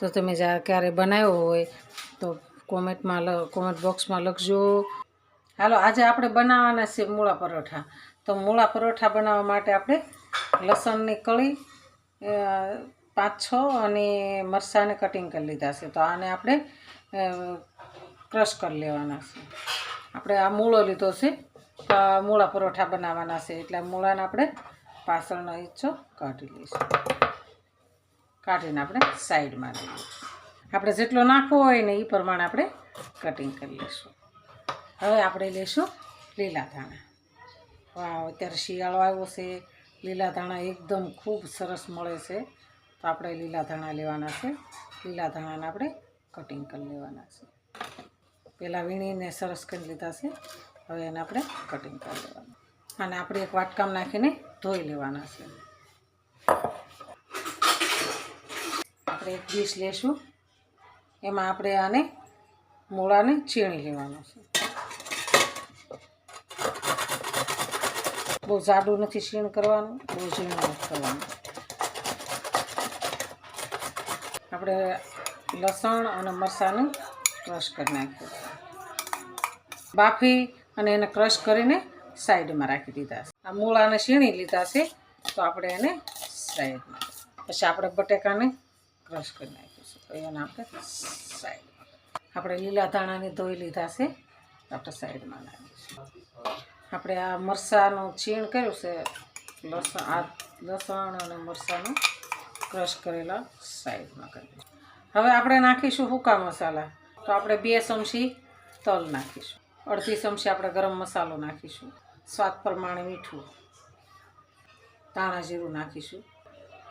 તો તમે જ્યારે ક્યારે બનાવ્યો હોય તો કોમેન્ટમાં કોમેન્ટ બોક્સમાં લખજો. હાલો, આજે આપણે બનાવવાના છે મૂળા પરોઠા. તો મૂળા પરોઠા બનાવવા માટે આપણે લસણની કળી પાંચ છ અને મરસાંને કટિંગ કરી લીધા છે. તો આને આપણે ક્રશ કરી લેવાના છે. આપણે આ મૂળો લીધો છે. તો આ મૂળા પરોઠા બનાવવાના છે. એટલે મૂળાને આપણે પાછળનો ઈચ્છો કાઢી લઈશું. કાઢીને આપણે સાઈડમાં લઈએ. આપણે જેટલો નાખવો હોય ને એ પ્રમાણે આપણે કટિંગ કરી લઈશું હવે આપણે લઈશું લીલા ધાણા. વાવ, અત્યારે શિયાળો આવ્યો છે. લીલા ધાણા એકદમ ખૂબ સરસ મળે છે. તો આપણે લીલા ધાણા લેવાના છે. લીલા ધાણાને આપણે કટિંગ કરી લેવાના છે. પહેલાં વીણીને સરસ કરી લીધા છે. હવે એને આપણે કટિંગ કરી લેવાનું. અને આપણે એક વાટકામ નાખીને ધોઈ લેવાના છે. આપણે એક ડીશ લેશું. એમાં આપણે આને મૂળાને છીણી લેવાનું છે. બહુ જાડું નથી છીણ કરવાનું, બહુ ઝીણું નથી કરવાનું. આપણે લસણ અને મરચાંને ક્રશ કરી નાખ્યું બાફી અને એને ક્રશ કરીને સાઈડમાં રાખી દીધા છે. આ મૂળાને છીણી લીધા છે, તો આપણે એને સાઈડમાં પછી આપણે બટેકાને ક્રશ કરી નાખીશું એને આપણે સાઈડમાં આપણે લીલા ધાણાને ધોઈ લીધા છે. આપણે સાઈડમાં નાખીશું. આપણે આ મરસાનું છીણ કર્યું છે. લસણ, આ લસણ અને મરસાનું ક્રશ કરેલા સાઈડમાં કરી હવે આપણે નાખીશું હુકા મસાલા. તો આપણે બે ચમચી તલ નાખીશું. અડધી ચમચી આપણે ગરમ મસાલો નાખીશું. સ્વાદ પ્રમાણે મીઠું. ધાણા જીરું નાખીશું.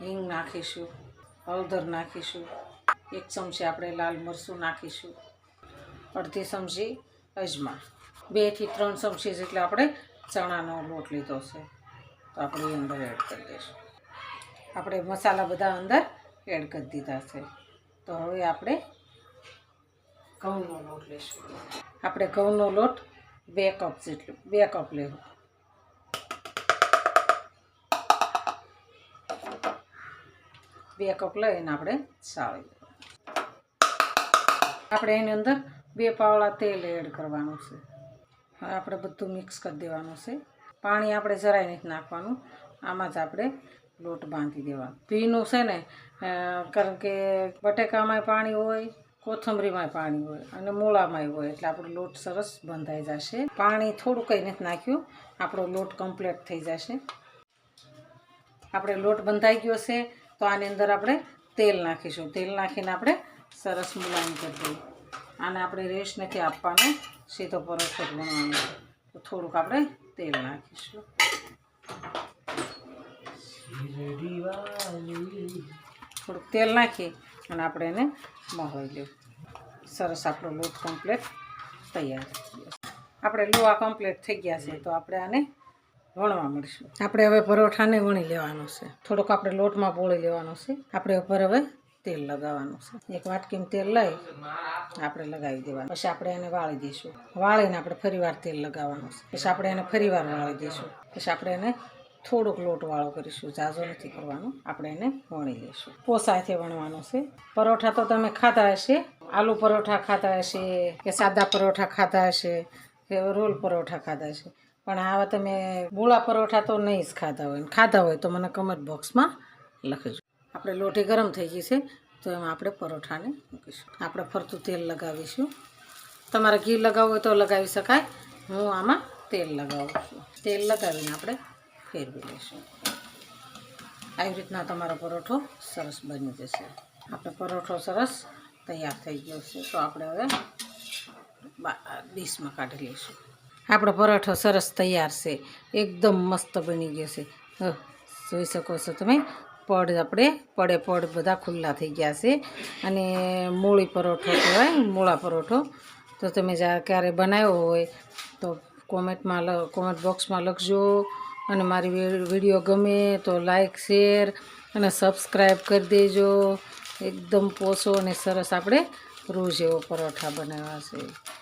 હિંગ નાખીશું. હળદર નાખીશું. એક ચમચી આપણે લાલ મરચું નાખીશું. અડધી ચમચી અજમા. બેથી ત્રણ ચમચી જેટલા આપણે ચણાનો લોટ લીધો છે. તો આપણે અંદર એડ કરી દઈશું. આપણે મસાલા બધા અંદર એડ કરી દીધા છે. તો હવે આપણે ઘઉંનો લોટ લઈશું આપણે ઘઉંનો લોટ બે કપ જેટલું, બે કપ લેવું. બે કપ લઈને આપણે સાળી દેવાનું આપણે એની અંદર બે પાવડા તેલ એડ કરવાનું છે. હવે આપણે બધું મિક્સ કરી દેવાનું છે. પાણી આપણે જરાય નથી નાખવાનું. આમાં જ આપણે લોટ બાંધી દેવાનો. ભીનું છે ને કારણ કે બટેકામાંય પાણી હોય, કોથમરીમાંય પાણી હોય અને મૂળામાંય હોય એટલે આપણો લોટ સરસ બંધાઈ જશે. પાણી થોડું કંઈ નથી નાખ્યું. આપણો લોટ કમ્પ્લીટ થઈ જશે. આપણે લોટ બંધાઈ ગયો છે. તો આની અંદર આપણે તેલ નાખીશું. તેલ નાખીને આપણે સરસ મુલાયમ કરી દઈએ. આને આપણે રેશ નથી આપવાનો, સીધો પરોઠો જ બનાવવાનો તો થોડુંક આપણે તેલ નાખીશું. થોડુંક તેલ નાખી અને આપણે એને મહોઈ લેવું. સરસ આપણો લોટ કમ્પ્લેટ તૈયાર આપણે લોહા કમ્પ્લેટ થઈ ગયા છે, તો આપણે આને વણવા મળીશું. આપણે હવે પરોઠાને વણી લેવાનો છે. થોડોક આપણે લોટમાં પોળી લેવાનો છે. આપણે ઉપર હવે તેલ લગાવવાનું છે. એક વાટકીમ તેલ લઈ આપણે લગાવી દેવાનું. પછી આપણે એને વાળી દઈશું. વાળીને આપણે ફરીવાર તેલ લગાવવાનું છે. પછી આપણે એને ફરીવાર વાળી દઈશું. પછી આપણે એને થોડોક લોટ વાળો કરીશું. ઝાઝો નથી કરવાનો. આપણે એને વણી લઈશું. પોસાયથી વણવાનો છે. પરોઠા તો તમે ખાધા હશે. આલુ પરોઠા ખાધા હશે કે સાદા પરોઠા ખાધા હશે કે રોલ પરોઠા ખાધા હશે. પણ આવા તમે મૂળા પરોઠા તો નહીં જ ખાધા હોય. ખાધા હોય તો મને કમેન્ટ બોક્સમાં લખીજો. આપણે લોટી ગરમ થઈ ગઈ છે, તો એમાં આપણે પરોઠાને મૂકીશું. આપણે ફરતું તેલ લગાવીશું. તમારે ઘી લગાવવું હોય તો લગાવી શકાય. હું આમાં તેલ લગાવું છું. તેલ લગાવીને આપણે ફેરવી લઈશું. આવી રીતના તમારો પરોઠો સરસ બની જશે. આપણે પરોઠો સરસ તૈયાર થઈ ગયો છે. તો આપણે હવે ડીશમાં કાઢી લઈશું. આપણો પરોઠો સરસ તૈયાર છે. એકદમ મસ્ત બની ગયો છે. જોઈ શકો છો તમે. પડ આપણે પડે પડ બધા ખુલ્લા થઈ ગયા છે. અને મૂળી પરોઠો કહેવાય, મૂળા પરોઠો. તો તમે જ્યાં ક્યારે બનાવ્યો હોય તો કોમેન્ટમાં કોમેન્ટ બોક્સમાં લખજો. અને મારી વીડિયો ગમે તો લાઈક, શેર અને સબસ્ક્રાઈબ કરી દેજો. એકદમ પોસો અને સરસ આપણે રોજ એવો પરોઠા બનાવ્યા છે.